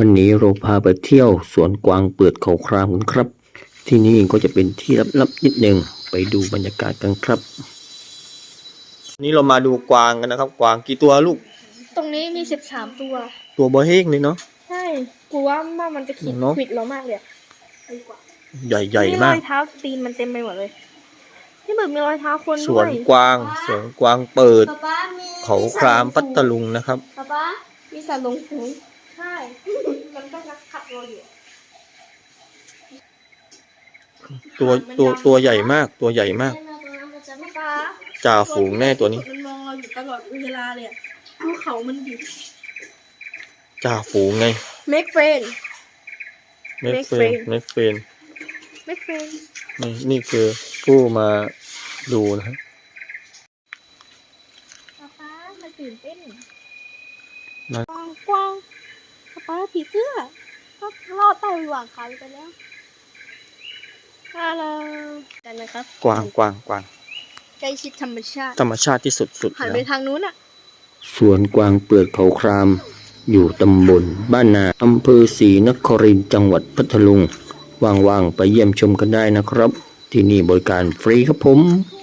วันนี้เราพาไปเที่ยวสวนกวางเปิดเขาครามกันครับ ที่นี่ก็จะเป็นที่ลับๆนิดหนึ่งไปดูบรรยากาศกันครับ นี่เรามาดูกวางกันนะครับ กวางกี่ตัวลูก ตรงนี้มีสิบสามตัว ตัวเบอร์เฮกเลยเนาะใช่กูว่าว่ามันจะขิดเนอะ ขิดเรามากเลยอะดีกว่าใหญ่ๆมากรอยเท้าตีนมันเต็มไปหมดเลยที่เหมือนมีรอยเท้าคนสด้ววนยกวางสวนกวางเปิด ป๊าป๊ามีเขาครามพัทลุงนะครับ ป๊าป๊ามีสัตว์ลงถุง ใช่มันก็จะขัดเราอยู่ตัวตัวตัวใหญ่มากตัวใหญ่มากเล่นมาตรงนั้นมันจะไม่ฟ้าจ่าฝูงแน่ตัวนี้ มันมองเราอยู่ตลอดเวลาเลยอะภูเขามันดิบจ่าฝูงไง make friend เม็ก Make เฟน friend เม็กเฟน make friend นี่นี่คือผู้มาดูนะฮะป๊าป๊ามันตื่นเต้นนะกวางกวาง ป๊าป๊าผีเสื้อก็รอดใต้หว่างเขาไปแล้วฮัลโหลกันนะครับกวางกวางกวางใกล้ชิดธรรมชาติ ธรรมชาติที่สุดสุดหันแล้ไปวทางนู้นอะสวนกวางเปิดเขาคราม อยู่ตำบลบ้านนาอำเภอศรีนครินทร์จังหวัดพัทลุงว่างๆไปเยี่ยมชมกันได้นะครับ ที่นี่บริการฟรีครับผมว